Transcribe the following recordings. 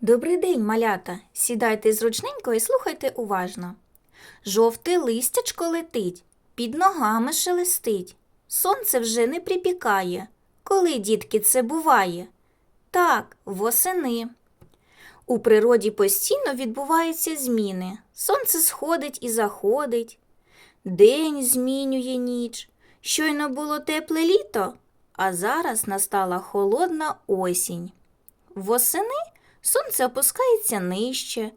Добрий день, малята. Сідайте зручненько і слухайте уважно. Жовте листячко летить, під ногами шелестить. Сонце вже не припікає. Коли, дітки, це буває? Так, восени. У природі постійно відбуваються зміни. Сонце сходить і заходить. День змінює ніч. Щойно було тепле літо, а зараз настала холодна осінь. Восени сонце опускається нижче,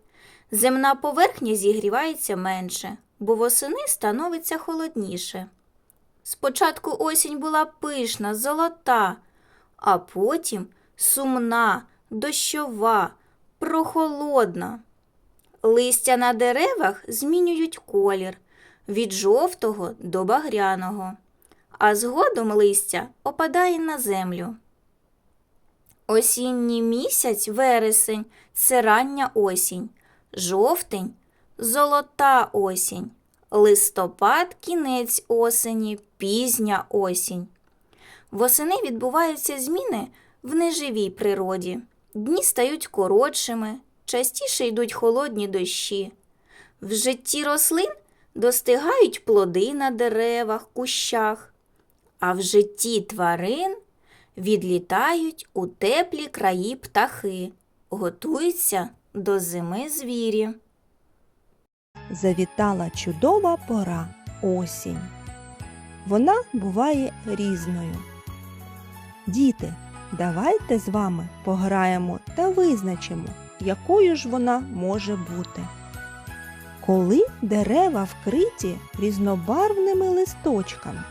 земна поверхня зігрівається менше, бо восени становиться холодніше. Спочатку осінь була пишна, золота, а потім сумна, дощова, прохолодна. Листя на деревах змінюють колір від жовтого до багряного, а згодом листя опадає на землю. Осінній місяць вересень це рання осінь, жовтень золота осінь, листопад кінець осені, пізня осінь. Восени відбуваються зміни в неживій природі. Дні стають коротшими, частіше йдуть холодні дощі. В житті рослин достигають плоди на деревах, кущах, а в житті тварин відлітають у теплі краї птахи, готуються до зими звірі. завітала чудова пора осінь. Вона буває різною. Діти, давайте з вами пограємо та визначимо, якою ж вона може бути. Коли дерева вкриті різнобарвними листочками,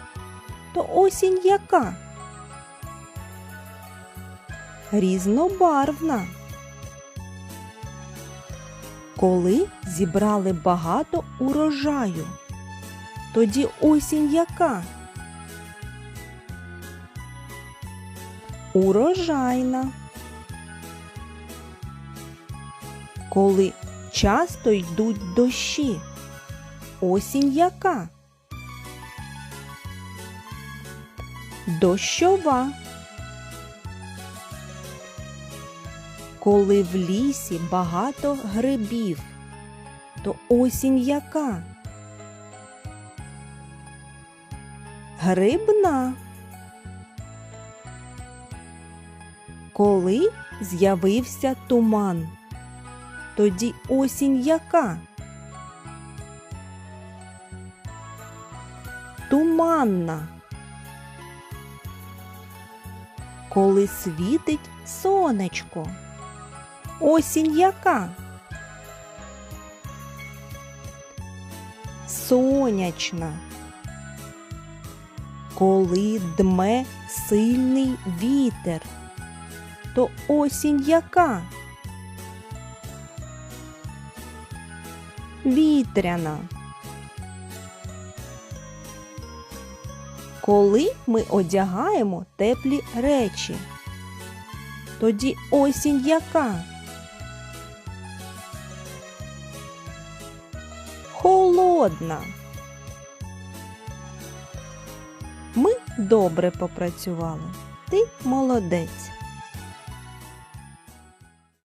то осінь яка? Різнобарвна. Коли зібрали багато урожаю, тоді осінь яка? Урожайна. Коли часто йдуть дощі, осінь яка? Дощова. Коли в лісі багато грибів, то осінь яка? Грибна. Коли з'явився туман, тоді осінь яка? Туманна. Коли світить сонечко. Осінь яка? Сонячна. Коли дме сильний вітер, то осінь яка? Вітряна. Коли ми одягаємо теплі речі, тоді осінь яка? Холодна. Ми добре попрацювали. Ти молодець.